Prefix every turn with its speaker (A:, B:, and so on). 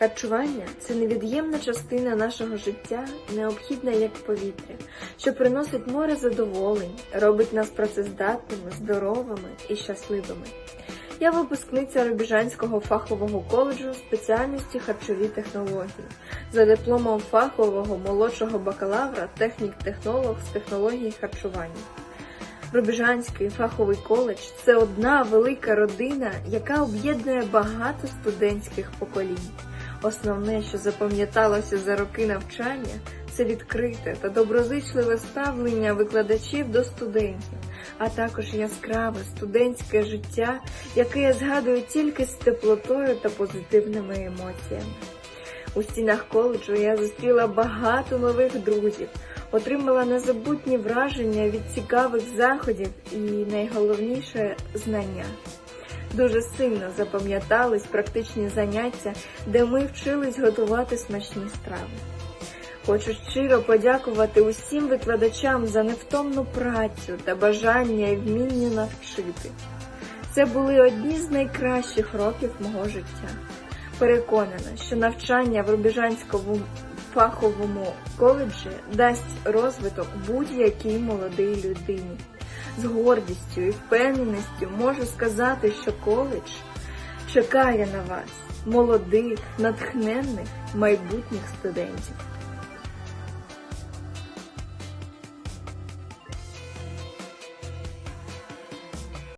A: Харчування це невід'ємна частина нашого життя, необхідна як повітря, що приносить море задоволень, робить нас працездатними, здоровими і щасливими. Я випускниця Рубіжанського фахового коледжу спеціальності харчові технології за дипломом фахового молодшого бакалавра технік-технолог з технології харчування. Рубіжанський фаховий коледж це одна велика родина, яка об'єднує багато студентських поколінь. Основне, що запам'яталося за роки навчання, це відкрите та доброзичливе ставлення викладачів до студентів, а також яскраве студентське життя, яке я згадую тільки з теплотою та позитивними емоціями. У стінах коледжу я зустріла багато нових друзів, отримала незабутні враження від цікавих заходів і найголовніше знання. Дуже сильно запам'ятались практичні заняття, де ми вчились готувати смачні страви. Хочу щиро подякувати усім викладачам за невтомну працю та бажання і вміння навчити. Це були одні з найкращих років мого життя. Переконана, що навчання в Рубіжанському фаховому коледжі дасть розвиток будь-якій молодій людині. З гордістю і впевненістю можу сказати, що коледж чекає на вас, молодих, натхненних майбутніх студентів.